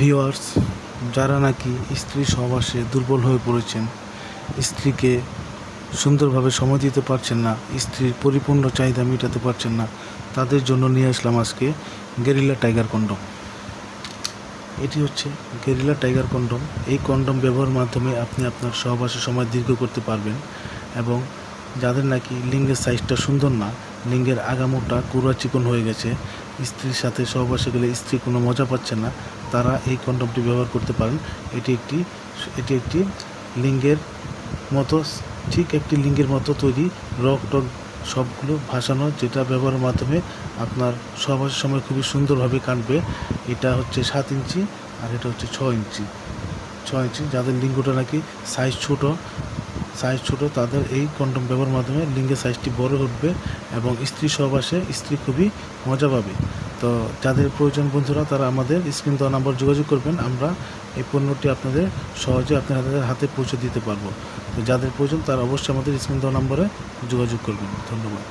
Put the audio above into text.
Viewers যারা নাকি স্ত্রী সহবাসে দুর্বল হয়ে পড়েছেন, স্ত্রীকে সুন্দরভাবে সময় দিতে পারছেন না, স্ত্রীর পরিপূর্ণ চাহিদা মেটাতে পারছেন না, তাদের জন্য নিয়ে আসলাম আজকে গেরিলা টাইগার কন্ডম। এটি হচ্ছে গেরিলা টাইগার কন্ডম। এই কন্ডম ব্যবহারের মাধ্যমে আপনি আপনার সহবাসের সময় দীর্ঘ করতে পারবেন এবং যাদের নাকি লিঙ্গের সাইজটা সুন্দর না, লিঙ্গের আগামোটা কুড়া চিকন হয়ে গেছে স্ত্রীর সাথে সহবাসে গেলে স্ত্রী কোনো মজা পাচ্ছে না, তারা এই কন্ডমটি ব্যবহার করতে পারেন। এটি একটি এটি একটি লিঙ্গের মতো, ঠিক একটি লিঙ্গের মতো তৈরি রক টক সবগুলো ভাসানো, যেটা ব্যবহারের মাধ্যমে আপনার সহবাসের সময় খুবই সুন্দরভাবে কাটবে। এটা হচ্ছে সাত ইঞ্চি আর এটা হচ্ছে ছ ইঞ্চি। ছ ইঞ্চি, যাদের লিঙ্গটা নাকি সাইজ ছোট সাইজ ছোট, তাদের এই কন্ডম ব্যবহার মাধ্যমে লিঙ্গের সাইজটি বড় উঠবে এবং স্ত্রী সহবাসে স্ত্রী খুবই মজা পাবে। তো যাদের প্রয়োজন বন্ধুরা, তারা আমাদের স্ক্রিন দেওয়া নাম্বার যোগাযোগ করবেন, আমরা এই পণ্যটি আপনাদের সহজে আপনাদের হাতে পৌঁছে দিতে পারব। তো যাদের প্রয়োজন, তারা অবশ্যই আমাদের স্ক্রিন দেওয়া নম্বরে যোগাযোগ করবেন। ধন্যবাদ।